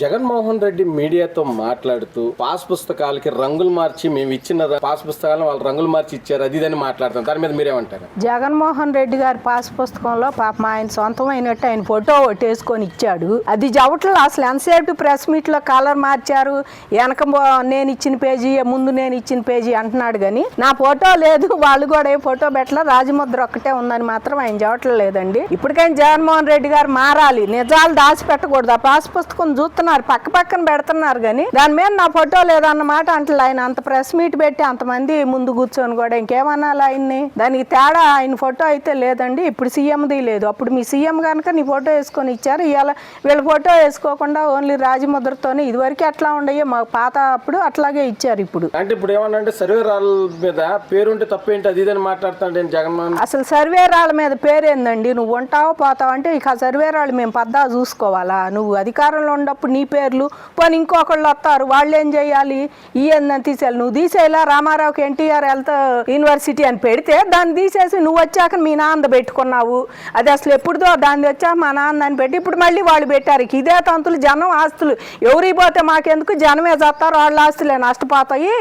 జగన్మోహన్ రెడ్డి మీడియాతో మాట్లాడుతూ పాస్ పుస్తకాలకి రంగులు మార్చి మేము ఇచ్చిన పాస్ పుస్తకాలను వాళ్ళు రంగులు మార్చి ఇచ్చారు అది ఇదని మాట్లాడతాం దాని మీద మీరేమంటారు? జగన్మోహన్ రెడ్డి గారి పాస్ పుస్తకంలో పాపం ఆయన సొంతమైనట్టు ఆయన ఫోటో ఒట్టేసుకొని వేసుకొని ఇచ్చాడు. అది జవట్లో అసలు ఎంతసేపు ప్రెస్ మీట్లో కలర్ మార్చారు వెనక నేను ఇచ్చిన పేజీ ముందు నేను ఇచ్చిన పేజీ అంటున్నాడు కానీ నా ఫోటో లేదు వాళ్ళు కూడా ఏ ఫోటో పెట్టలే రాజముద్ర ఒక్కటే ఉందని మాత్రం ఆయన జవట్లో లేదండి. ఇప్పటికైనా జగన్మోహన్ రెడ్డి గారు మారాలి నిజాలు దాచిపెట్టకూడదు. ఆ పాస్ పుస్తకం చూస్తున్నారు పక్క పక్కన పెడుతున్నారు కానీ దాని మీద నా ఫోటో లేదన్నమాట అంటే ఆయన అంత ప్రెస్ మీట్ పెట్టి అంతమంది ముందు కూర్చొని కూడా ఇంకేమనాలి ఆయన్ని? దానికి తేడా ఆయన ఫోటో అయితే లేదండి ఇప్పుడు సీఎంది లేదు. అప్పుడు మీ సీఎం కనుక నీ ఫోటో వేసుకొని ఇచ్చారు ఇవాళ వీళ్ళ ఫోటో వేసుకోకుండా ఓన్లీ రాజముద్రతోనే ఇదివరకు ఎట్లా ఉండయో మా పాత అప్పుడు అట్లాగే ఇచ్చారు ఇప్పుడు. అంటే ఇప్పుడు ఏమన్నా అంటే సర్వే రాళ్ళ మీద పేరుంటే తప్పేంటి? అది ఇదని మాట్లాడుతాంటే జగన్మోహన్? అసలు సర్వే రాళ్ళ మీద పేరేందండి? నువ్వు ఉంటావో పోతావు అంటే ఇక సర్వే రాళ్ళు మేము పద్దా చూసుకోవాలా? నువ్వు అధికారంలో ఉన్నప్పుడు నీ పేర్లు. పోనీ ఇంకొకళ్ళు వస్తారు వాళ్ళు ఏం చేయాలి ఈయన తీసేయాలి నువ్వు తీసేయాలా? రామారావుకి ఎన్టీఆర్ హెల్త్ యూనివర్సిటీ అని పెడితే దాన్ని తీసేసి నువ్వు వచ్చాక మీ నాన్న పెట్టుకున్నావు. అది అసలు ఎప్పుడుదో దాన్ని వచ్చాక మా నాన్న అని పెట్టి ఇప్పుడు మళ్ళీ వాళ్ళు పెట్టారు. ఇదే తంతులు జనం ఆస్తులు. ఎవరికి పోతే మాకెందుకు? జనమే చేస్తారు వాళ్ళ ఆస్తులే నష్టపోతాయి.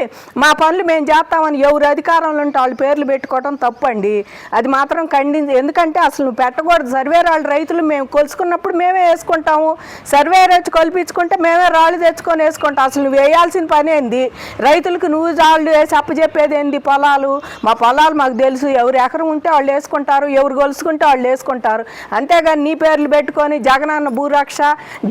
మా పనులు మేము చేస్తామని ఎవరు అధికారంలో ఉంటే వాళ్ళ పేర్లు పెట్టుకోవడం తప్పండి. అది మాత్రం ఖండించి ఎందుకంటే అసలు నువ్వు పెట్టకూడదు. సర్వే వాళ్ళు రైతులు మేము కొలుసుకున్నప్పుడు మేమే వేసుకుంటాము. సర్వే వచ్చి తెప్పించుకుంటే మేమే రాళ్ళు తెచ్చుకొని వేసుకుంటాం. అసలు నువ్వు వేయాల్సిన పని ఏంది? రైతులకు నువ్వు రాళ్ళు వేసి అప్పచెప్పేది ఏంది పొలాలు? మా పొలాలు మాకు తెలుసు. ఎవరు ఎకరం ఉంటే వాళ్ళు వేసుకుంటారు. ఎవరు గొలుసుకుంటే వాళ్ళు వేసుకుంటారు. అంతేగాని నీ పేర్లు పెట్టుకొని జగనన్న భూరక్ష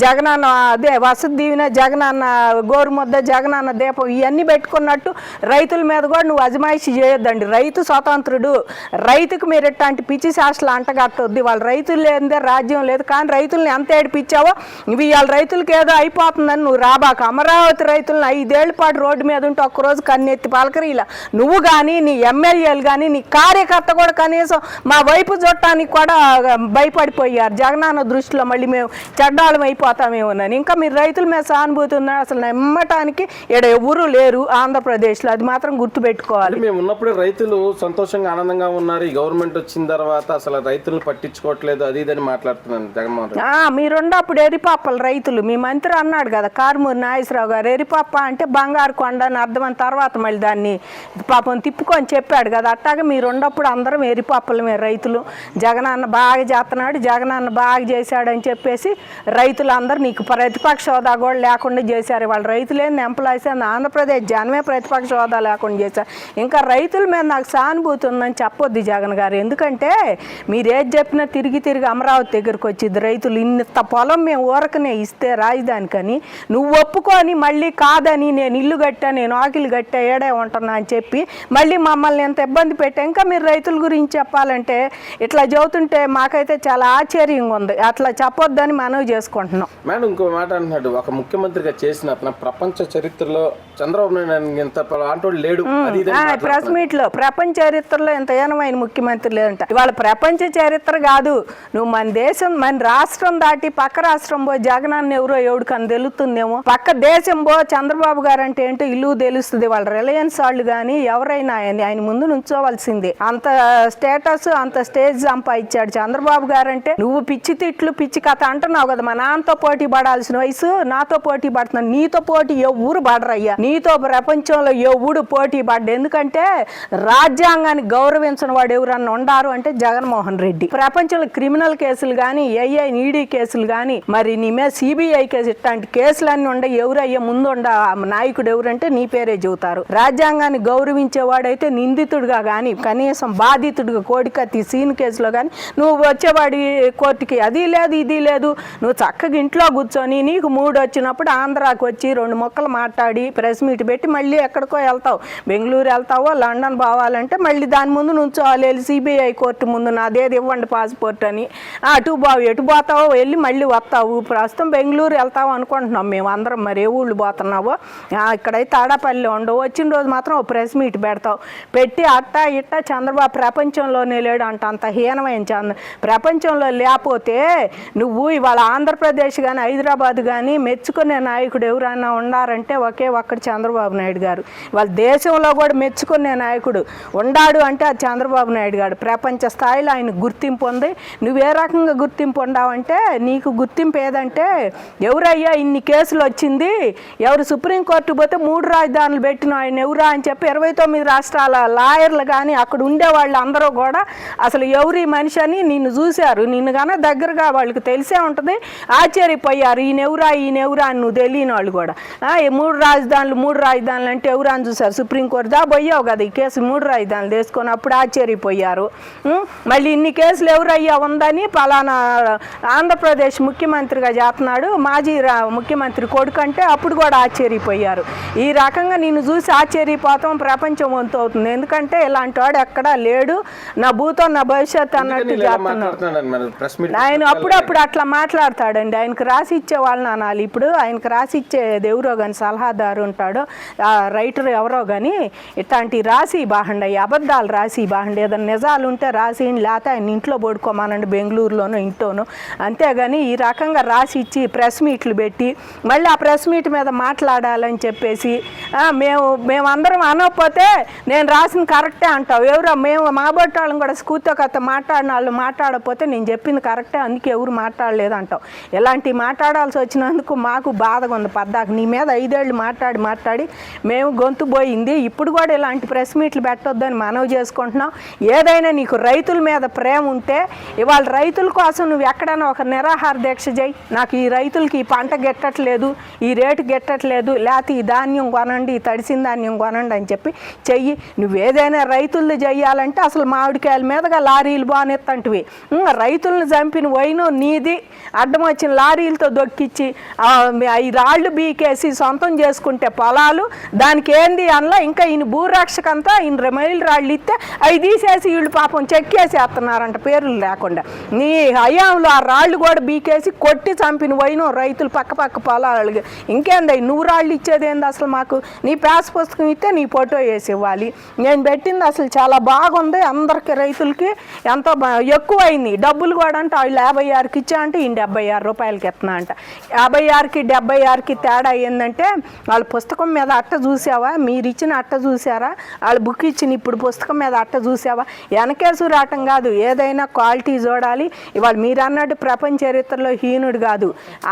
జగనన్న అదే వసతి దీవెన జగనన్న గోరుముద్ద జగనన్న దీపం ఇవన్నీ పెట్టుకున్నట్టు రైతుల మీద కూడా నువ్వు అజమాయిషి చేయొద్దండి. రైతు స్వతంత్రుడు. రైతుకు మీరు ఇట్లాంటి పిచ్చి శాస్త్రాలు అంటగట్టొద్ది. వాళ్ళ రైతులు లేదే రాజ్యం లేదు. కానీ రైతుల్ని ఎంత ఏడిపించావో ఇవి వాళ్ళ రైతులకి ఏదో అయిపోతుందని నువ్వు రాబాక. అమరావతి రైతులను ఐదేళ్ళ పాటు రోడ్డు మీద ఉంటే ఒక్కరోజు కన్నెత్తి పలకరీలా నువ్వు కానీ నీ ఎమ్మెల్యేలు కానీ నీ కార్యకర్త కూడా కనీసం మా వైపు చూడటానికి కూడా భయపడిపోయారు. జగనన్న దృష్టిలో మళ్ళీ మేము చెడ్డాళం అయిపోతామేమోనని. ఇంకా మీరు రైతుల మీద సానుభూతి ఉన్నారు అసలు నమ్మటానికి ఇక్కడ ఎవరు లేరు ఆంధ్రప్రదేశ్లో. అది మాత్రం గుర్తుపెట్టుకోవాలి. మేము ఉన్నప్పుడే రైతులు సంతోషంగా ఆనందంగా ఉన్నారు. ఈ గవర్నమెంట్ వచ్చిన తర్వాత అసలు రైతులు పట్టించుకోవట్లేదు అది ఇదని మాట్లాడుతున్నాను జగన్మోహన్ మీరున్నప్పుడు ఎరిపాపలు రైతులు మీ మంత్రి అన్నాడు కదా కారుమూరి నాగేశ్వరరావు గారు ఎరిపప్ప అంటే బంగారు కొండ అని అర్థమైన తర్వాత మళ్ళీ దాన్ని పాపం తిప్పుకొని చెప్పాడు కదా. అట్టాగా మీరు ఉన్నప్పుడు అందరం ఎరిపప్పలు మీరు రైతులు. జగనన్న బాగా చేస్తున్నాడు జగనన్న బాగా చేశాడని చెప్పేసి రైతులందరూ నీకు ప్రతిపక్ష హోదా కూడా లేకుండా చేశారు. వాళ్ళు రైతులేంది ఎంప్లాయీస్ అని ఆంధ్రప్రదేశ్ జనమే ప్రతిపక్ష హోదా లేకుండా చేశారు. ఇంకా రైతుల మీద నాకు సానుభూతి ఉందని చెప్పొద్దు జగన్ గారు. ఎందుకంటే మీరు ఏది చెప్పినా తిరిగి తిరిగి అమరావతి దగ్గరికి వచ్చింది. రైతులు ఇంత పొలం మేము ఊరకనే ఇస్తే రాజధానికని నువ్వు ఒప్పుకొని మళ్ళీ కాదని నేను ఇల్లు కట్టా నేను ఆకిలు కట్టా ఏడే ఉంటున్నా అని చెప్పి మళ్ళీ మమ్మల్ని ఎంత ఇబ్బంది పెట్టా. ఇంకా మీరు రైతుల గురించి చెప్పాలంటే ఇట్లా చెబుతుంటే మాకైతే చాలా ఆశ్చర్యంగా ఉంది. అట్లా చెప్పొద్దని మనవి చేసుకుంటున్నాం. మేడం ఇంకో మాట అంటున్నాడు. ఒక ముఖ్యమంత్రిగా చేసిన ప్రపంచ చరిత్రలో చంద్రబాబు నాయుడు ఇంత అంటోడు లేడు. ప్రెస్ మీట్లో ప్రపంచ చరిత్రలో ఎంత ఏనమైన ముఖ్యమంత్రి లేదంట ఇవాళ ప్రపంచ చరిత్ర కాదు. నువ్వు మన దేశం మన రాష్ట్రం దాటి పక్క రాష్ట్రం పో జగనాన్ని ఎవరో ఎవడికని తెలుస్తుందేమో. పక్క దేశం పో చంద్రబాబు గారు అంటే ఏంటో ఇల్లు తెలుస్తుంది. వాళ్ళ రిలయన్స్ వాళ్ళు కానీ ఎవరైనా ఆయన ఆయన ముందు నుంచోవలసిందే. అంత స్టేటస్ అంత స్టేజ్ సంపాదించాడు చంద్రబాబు గారు అంటే నువ్వు పిచ్చి తిట్లు పిచ్చి కథ అంటున్నావు కదా. మా నాన్నతో పోటీ పడాల్సిన వయసు నాతో పోటీ పడుతున్నాను నీతో పోటీ ఎవరు పడరయ్యా. నీతో ప్రపంచంలో ఎవడు పోటీ పడ్డ ఎందుకంటే రాజ్యాంగాన్ని గౌరవించిన వాడు ఎవరన్నా ఉండారు అంటే జగన్మోహన్ రెడ్డి. ప్రపంచంలో క్రిమినల్ కేసులు కానీ ఏఐ ఈడీ కేసులు కానీ మరి నీ మీద సిబిఐ కేసు ఇట్లాంటి కేసులన్నీ ఉండే ఎవరయ్యే ముందు ఉండ ఆ నాయకుడు ఎవరంటే నీ పేరే చెబుతారు. రాజ్యాంగాన్ని గౌరవించేవాడైతే నిందితుడుగా కానీ కనీసం బాధితుడిగా కోడికత్తి సీన్ కేసులో కానీ నువ్వు వచ్చేవాడి కోర్టుకి అది లేదు ఇది లేదు. నువ్వు చక్కగా ఇంట్లో కూర్చొని నీకు మూడు వచ్చినప్పుడు ఆంధ్రాకి వచ్చి రెండు మొక్కలు మాట్లాడి ప్రెస్ మీట్ పెట్టి మళ్ళీ ఎక్కడికో వెళ్తావు. బెంగళూరు వెళ్తావో లండన్ పోవాలంటే మళ్ళీ దాని ముందు నుంచోవాలి వెళ్ళి సిబిఐ కోర్టు ముందు నాదేది ఇవ్వండి పాస్పోర్ట్ అని. అటు బావు ఎటు పోతావో వెళ్ళి మళ్ళీ వస్తావు. ప్రస్తుతం బెంగళూరు వెళ్తావు అనుకుంటున్నాం మేము అందరం. మరి ఏ ఊళ్ళు పోతున్నావో? ఇక్కడైతే తాడాపల్లి ఉండవు. వచ్చిన రోజు మాత్రం ఓ ప్రెస్ మీట్ పెడతావు. పెట్టి అట్టా ఇట్టా చంద్రబాబు ప్రపంచంలోనే లేడు అంట. అంత హీనమైన చంద్ర ప్రపంచంలో లేకపోతే నువ్వు ఇవాళ ఆంధ్రప్రదేశ్ కానీ హైదరాబాద్ కానీ మెచ్చుకునే నాయకుడు ఎవరైనా ఉన్నారంటే ఒకే ఒక్కడు చంద్రబాబు నాయుడు గారు. వాళ్ళ దేశంలో కూడా మెచ్చుకునే నాయకుడు ఉండాడు అంటే అది చంద్రబాబు నాయుడు గారు. ప్రపంచ స్థాయిలో ఆయన గుర్తింపు ఉంది. నువ్వు ఏ రకంగా గుర్తింపు ఉండావంటే నీకు గుర్తింపు ఏదంటే ఎవరయ్యా ఇన్ని కేసులు వచ్చింది? ఎవరు సుప్రీంకోర్టు పోతే మూడు రాజధానులు పెట్టిన ఆయన ఎవరా అని చెప్పి ఇరవై తొమ్మిది రాష్ట్రాల లాయర్లు కానీ అక్కడ ఉండే వాళ్ళు అందరూ కూడా అసలు ఎవరి మనిషి అని నిన్ను చూశారు. నిన్ను కానీ దగ్గరగా వాళ్ళకి తెలిసే ఉంటుంది. ఆశ్చర్యపోయారు. ఈయనెవరా ఈయనెవరా అని నువ్వు తెలియని వాళ్ళు కూడా. ఈ మూడు రాజధానులు మూడు రాజధానులు అంటే ఎవరా అని చూశారు సుప్రీంకోర్టు దా పోయావు కదా ఈ కేసు మూడు రాజధానులు తీసుకొని అప్పుడు ఆశ్చర్యపోయారు? మళ్ళీ ఇన్ని కేసులు ఎవరయ్యా ఉందని పలానా ఆంధ్రప్రదేశ్ ముఖ్యమంత్రిగా చేస్తున్నాడు మాజీ ముఖ్యమంత్రి కొడుకు అంటే అప్పుడు కూడా ఆశ్చర్యపోయారు. ఈ రకంగా నిన్ను చూసి ఆశ్చర్యపోతాం ప్రపంచం వంతు అవుతుంది. ఎందుకంటే ఇలాంటి వాడు ఎక్కడా లేడు నా భూతం నా భవిష్యత్ అన్నట్టు చేస్తున్నాడు. ఆయన అప్పుడప్పుడు అట్లా మాట్లాడతాడండి. ఆయనకు రాసి ఇచ్చే వాళ్ళని అనాలి ఇప్పుడు. ఆయనకు రాసి ఇచ్చేది ఎవరో కానీ సలహాదారు ఉంటాడో ఆ రైటర్ ఎవరో కానీ ఇట్లాంటి రాసి బాగుండే అబద్ధాలు రాసి బాగుండే ఏదైనా నిజాలు ఉంటే రాసి లేకపోతే ఆయన ఇంట్లో పడుకోమానండి బెంగళూరులోనో ఇంట్లోనో. అంతేగాని ఈ రకంగా రాసి ఇచ్చి ప్రెస్ మీట్లు పెట్టి మళ్ళీ ఆ ప్రెస్ మీట్ మీద మాట్లాడాలని చెప్పేసి మేము మేము మేమందరం అనకపోతే నేను రాసిన కరెక్టే అంటావు. ఎవరో మేము మా వాళ్ళని కూడా స్కూతో కథ మాట్లాడిన వాళ్ళు మాట్లాడకపోతే నేను చెప్పింది కరెక్టే అందుకే ఎవరు మాట్లాడలేదు అంటావు ఇలాంటి మాట్లాడాల్సి వచ్చినందుకు మాకు బాధగా ఉంది పద్దాకు. నీ మీద ఐదేళ్ళు మాట్లాడి మాట్లాడి మేము గొంతు పోయింది ఇప్పుడు కూడా ఇలాంటి ప్రెస్ మీట్లు పెట్టొద్దని మనవి చేసుకుంటున్నాం. ఏదైనా నీకు రైతుల మీద ప్రేమ ఉంటే ఇవాళ రైతుల కోసం నువ్వు ఎక్కడైనా ఒక నిరాహార దీక్ష చేయి. నాకు ఈ రైతులకి ఈ పంట గిట్టట్లేదు ఈ రేటు గిట్టట్లేదు లేకపోతే ఈ ధాన్యం కొనండి ఈ తడిసిన ధాన్యం కొనండి అని చెప్పి చెయ్యి. నువ్వు ఏదైనా రైతులది చెయ్యాలంటే అసలు మామిడికాయల మీదగా లారీలు బాగానెత్తంటివి రైతులను చంపిన వైను నీది. అడ్డం వచ్చిన లారీలతో దొక్కిచ్చి ఈ రాళ్ళు బీకేసి సొంతం చేసుకుంటే పొలాలు దానికి ఏంది అనలా ఇంకా ఈయన భూరక్షకంతా ఈయన మైలు రాళ్ళు ఇస్తే అవి తీసేసి వీళ్ళు పాపం చెక్కేసేస్తున్నారంట పేర్లు లేకుండా. నీ హయాంలో ఆ రాళ్ళు కూడా బీకేసి కొట్టి చంపిన వైను రైతులు పక్క పక్క పొలాలు ఇంకేంది నువ్వు రాళ్ళు ఇచ్చేది ఏంది అసలు మాకు? నీ పేస పుస్తకం ఇస్తే నీ ఫోటో వేసి ఇవ్వాలి. నేను పెట్టింది అసలు చాలా బాగుంది అందరికీ రైతులకి. ఎంతో ఎక్కువ అయింది డబ్బులు కూడా అంటే వాళ్ళు యాభై ఆరుకి ఇచ్చా అంటే ఈయన డెబ్బై ఆరు రూపాయలకి ఎత్తున్నా అంట. యాభై ఆరుకి డెబ్బై ఆరుకి తేడా ఏంటంటే వాళ్ళ పుస్తకం పుస్తకం మీద అట్ట చూసావా? మీరు ఇచ్చిన అట్ట చూసారా? వాళ్ళు బుక్ ఇచ్చిన ఇప్పుడు పుస్తకం మీద అట్ట చూసావా? వెనకేసు రావటం కాదు ఏదైనా క్వాలిటీ చూడాలి. ఇవాళ మీరు అన్నట్టు ప్రపంచ చరిత్రలో హీనుడు కాదు.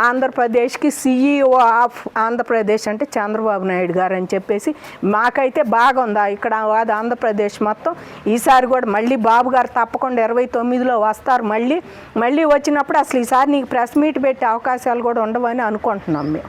ఆంధ్రప్రదేశ్కి సిఈఓ ఆఫ్ ఆంధ్రప్రదేశ్ అంటే చంద్రబాబు నాయుడు గారు అని చెప్పేసి మాకైతే బాగుందా? ఇక్కడ ఆంధ్రప్రదేశ్ మొత్తం. ఈసారి కూడా మళ్ళీ బాబు గారు తప్పకుండా ఇరవై తొమ్మిదిలో వస్తారు మళ్ళీ. మళ్ళీ వచ్చినప్పుడు అసలు ఈసారి నీకు ప్రెస్ మీట్ పెట్టే అవకాశాలు కూడా ఉండవని అనుకుంటున్నాం మేము.